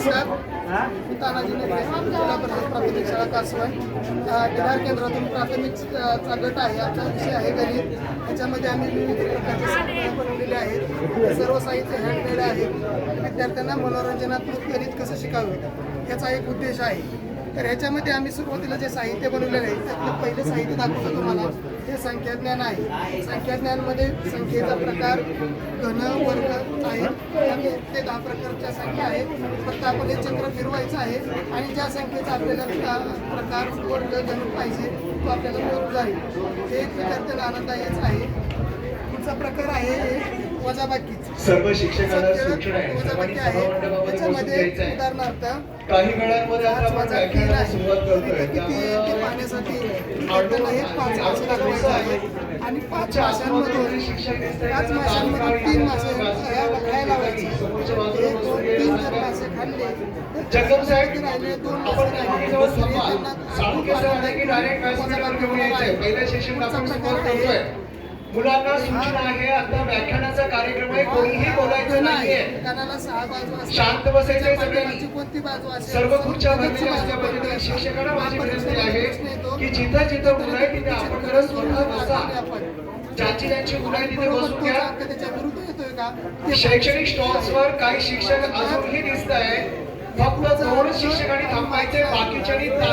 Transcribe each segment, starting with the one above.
नमस्कार. मी तानाजी नेते जिल्हा परिषद प्राथमिक शाळा कासवण. केदार केंद्रातून प्राथमिक अ, चा गट आहे. आमचा विषय आहे गणित. त्याच्यामध्ये आम्ही विविध प्रकारचे साहित्य बनवलेले आहेत. सर्व साहित्य हँडमेड आहे विद्यार्थ्यांना मनोरंजनात्मक गणित कसं शिकावे? याचा एक उद्देश आहे. तर ह्याच्यामध्ये आम्ही सुरुवातीला जे साहित्य बनवलेलं आहे त्यातलं पहिलं साहित्य दाखवतो तुम्हाला. हे संख्याज्ञान आहे. संख्याज्ञानमध्ये संख्येचा प्रकार घन वर्ग आहे. ते दहा प्रकारच्या संख्या आहेत. फक्त आपण हे चक्र फिरवायचं आहे आणि ज्या संख्येचा आपल्याला प्रकार वर्ग घन पाहिजे तो आपल्याला मिळून जाईल. हे एक विद्यार्थ्याला आहे. पुढचा प्रकार आहे हे. सर्व शिक्षकांना सूचना आहे. सर्वांनी सभामंडपामध्ये बसून त्याच्यामध्ये घ्यायचं आहे. काही वेळांमध्ये आता आपण व्याख्यानाला सुरुवात करतोय. इथे किती आहे ते पाहण्यासाठी विद्यार्थ्यांना हे पाच मासे दाखवायचे आहे आणि पाच माशांमधून पाच माशांमधून तीन मासे खायला लावायचे. एक दोन तीन जर मासे खाल्ले तर जगदम साहेब, राहिले दोन मासे राहिले. त्यांना यायचंय. पहिल्या सेशनला आपण सुरुवात करतोय. मुलांना सूचना आहे आता व्याख्यानाचा कार्यक्रम आहे कोणीही बोलायचं नाहीये. शांत बसायचंय सगळ्यांनी. सर्व खुर्च्या त्याची भरलेल्या. शिक्षकांना माझी विनंती आहे. की जिथं जिथं मुलं आहे तिथे आपण जरा स्वतः बसा. ज्याची ज्यांची मुलं आहे तिथे बसून घ्या शैक्षणिक स्टॉल्सवर काही शिक्षक अजूनही दिसत आहे फक्त दोन शिक्षकांनी थांबायचे बाकीच्यांनी सभामंडपाच्या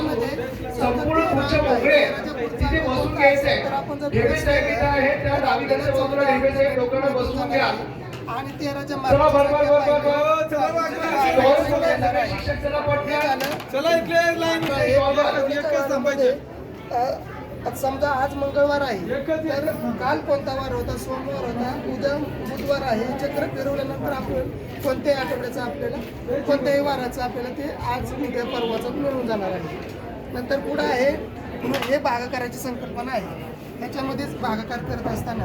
बाजू संपूर्ण खुर्च्या मोकळे तिथे बसून घ्यायचंय. ढेबे साहेब इथं आहेत त्या डावीकडच्या बाजूला ढेबे साहेब लोकांना बसून घ्या. आणि तेराच्या चला बर बर बर बर बर मागे स्टॉल्समध्ये सगळे शिक्षक चला पटकन चला इकडे लाईन एकच थांबायचे. अ, समजा आज मंगळवार आहे तर काल कोणता वार होता? सोमवार होता उद्या बुधवार आहे चक्र फिरवल्यानंतर आपण कोणत्याही आठवड्याचं आपल्याला कोणत्याही वाराचं आपल्याला ते आज उद्या परवाचं मिळून जाणार आहे. नंतर पुढं आहे हे भागाकाराची संकल्पना आहे. ह्याच्यामध्येच भागाकार करत असताना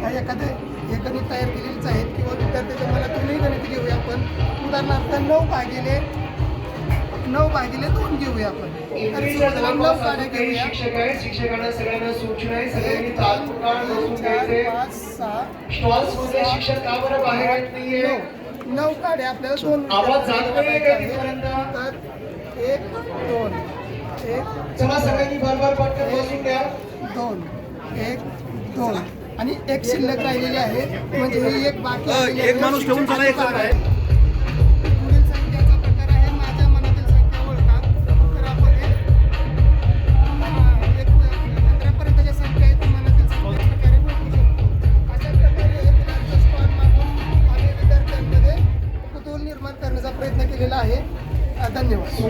काही एखादे हे गणित तयार केलेलीच आहेत किंवा विद्यार्थ्याच्या मला तुम्ही गणित घेऊया आपण. उदाहरणार्थ नऊ भागिले नऊ भागिले दोन घेऊया आपण. नऊ घेऊया. शिक्षकांना सगळ्यांना सूचना आहे सगळ्यांनी पाच, सहा, स्टॉल्समध्ये सात, शिक्षक का बरं बाहेर येत नाहीये? नऊ नऊ काढे आपल्याला दोन आवाज जात नाहीये का आहे. तिथपर्यंत? तर एक दोन. एक चला सगळ्यांनी भरभर पटकन बसून घ्या. दोन. एक दोन. आणि एक शिल्लक राहिलेली आहे. म्हणजे ही एक बाकी एक आहे. माणूस ठेवून चला, एक पुढील केलेला आहे. धन्यवाद.